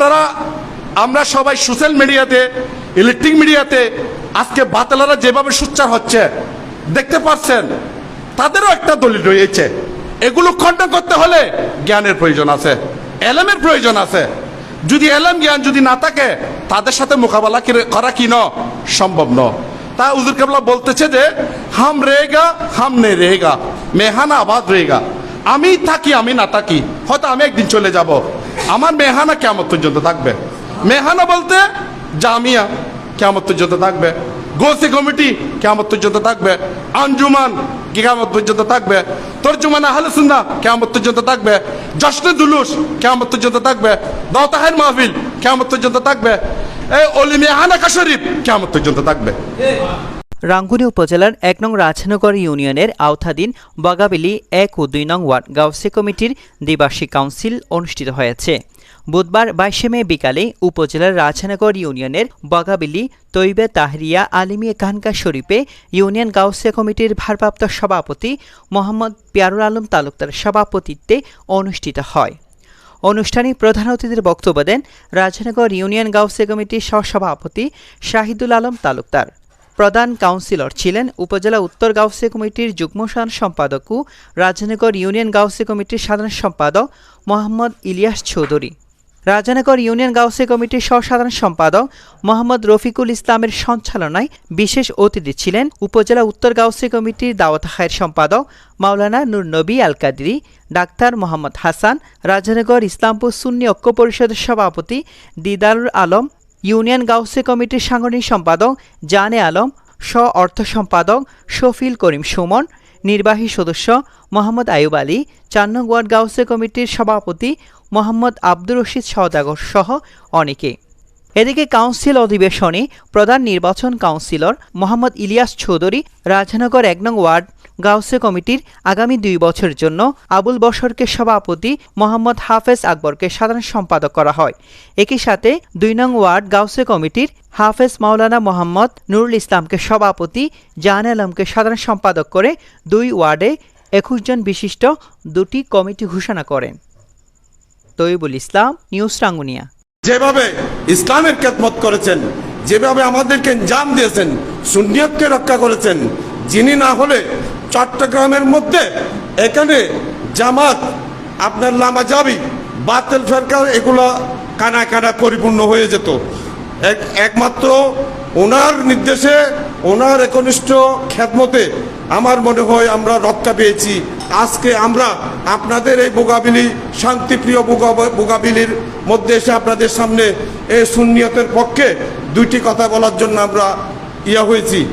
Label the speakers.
Speaker 1: আপনারা, আমরা সবাই সোশ্যাল মিডিয়াতে ইলেকট্রিক মিডিয়াতে আজকে বাতালারা যেভাবে সুচ্চার হচ্ছে, দেখতে পাচ্ছেন তাদেরও একটা দলিল রয়েছে। এগুলো খণ্ডন করতে হলে জ্ঞানের প্রয়োজন আছে, এলেমের প্রয়োজন আছে। যদি এলেম জ্ঞান যদি না থাকে, তাদের সাথে মোকাবেলা করা কি ন? সম্ভব ন। তা উজুর কেবলা বলতেছে যে, হাম রেগা, হাম নে রেগা, মেহানা আবাদ রেগা। আমি থাকি, আমি না থাকি, হয়তো আমি একদিন চলে যাব। আমার মেহানা কেমন পর্যন্ত থাকবে। মেহানা বলতে জামিয়া কেমন পর্যন্ত থাকবে। গোসে কমিটি কেমন পর্যন্ত থাকবে। আঞ্জুমান কেমন পর্যন্ত থাকবে। তর্জুমান আহলে সুন্না কেমন পর্যন্ত থাকবে। জশ্নে দুলুস কেমন পর্যন্ত থাকবে। দতাহের মাহফিল কেমন পর্যন্ত থাকবে। এই অলিমে হানাকা শরীফ কেমন পর্যন্ত থাকবে।
Speaker 2: রাঙ্গুনি উপজেলার এক নং রাজনগর ইউনিয়নের আওতাধীন বগাবিলি এক ও দুই নং ওয়ার্ড গাউসে কমিটির দ্বিবার্ষিক কাউন্সিল অনুষ্ঠিত হয়েছে। বুধবার বাইশে মে বিকালে উপজেলার রাজনগর ইউনিয়নের বগাবিলি তৈবে তাহরিয়া আলিমিয়া কানকা শরীফে ইউনিয়ন গাউসে কমিটির ভারপ্রাপ্ত সভাপতি মোহাম্মদ পিয়ারুল আলম তালুকদার সভাপতিত্বে অনুষ্ঠিত হয়। অনুষ্ঠানে প্রধান অতিথির বক্তব্য দেন রাজনগর ইউনিয়ন গাউসে কমিটির সহসভাপতি শাহিদুল আলম তালুকদার। প্রধান কাউন্সিলর ছিলেন উপজেলা উত্তর গাউসে কমিটির যুগ্ম সাধারণ সম্পাদক ও রাজনগর ইউনিয়ন গাউসে কমিটির সাধারণ সম্পাদক মোহাম্মদ ইলিয়াস চৌধুরী। রাজনগর ইউনিয়ন গাউসে কমিটির সহসাধারণ সম্পাদক মোহাম্মদ রফিকুল ইসলামের সঞ্চালনায় বিশেষ অতিথি ছিলেন উপজেলা উত্তর গাউসে কমিটির দাওয়াত খায়ের সম্পাদক মাওলানা নূর নবী আল কাদরি ডাক্তার মোহাম্মদ হাসান রাজনগর ইসলামপুর সুন্নি ঐক্য পরিষদের সভাপতি দিদারুল আলম ইউনিয়ন গাউসে কমিটির সাংগঠনিক সম্পাদক জানে আলম, স্ব অর্থ সম্পাদক শফিল করিম সুমন, নির্বাহী সদস্য মোহাম্মদ আয়ুব আলী, চার নং ওয়ার্ড গাউসে কমিটির সভাপতি মোহাম্মদ আব্দুর রশিদ সওদাগর সহ অনেকে। এদিকে কাউন্সিল অধিবেশনে প্রধান নির্বাচন কাউন্সিলর মোহাম্মদ ইলিয়াস চৌধুরী রাজনগর এক নং ওয়ার্ড গাউসে কমিটির আগামী দুই বছরের জন্য আবুল বশরকে সভাপতি মোহাম্মদ হাফেজ আকবরকে সাধারণ সম্পাদক করা হয়। একই সাথে দুই নং ওয়ার্ড গাউসে কমিটির হাফেজ মাওলানা মোহাম্মদ নুরুল ইসলামকে সভাপতি, জাহান আলমকে সাধারণ সম্পাদক করে দুই ওয়ার্ডে একুশ জন বিশিষ্ট দুটি কমিটি ঘোষণা করেন। তৈবুল ইসলাম, নিউজ রাঙ্গুনিয়া।
Speaker 1: যেভাবে ইসলামের খেদমত করেছেন, যেভাবে আমাদেরকে জাম দিয়েছেন সুনিয়তকে রক্ষা করেছেন, যিনি না হলে চট্টগ্রামের মধ্যে এখানে জামাত, আপনার লামা যাবি বাতিল সরকার এগুলো কানা কানা পরিপূর্ণ হয়ে যেত। এক, একমাত্র ওনার নির্দেশে, ওনার একনিষ্ঠ খেদমতে আমার মনে হয় আমরা রক্ষা পেয়েছি। আজকে আমরা আপনাদের এই বোগাবিলি শান্তিপ্রিয় বোগা- বোগাবিলির মধ্যে এসে আপনাদের সামনে এই সুন্নিয়তের পক্ষে দুইটি কথা বলার জন্য আমরা ইয়া হয়েছি।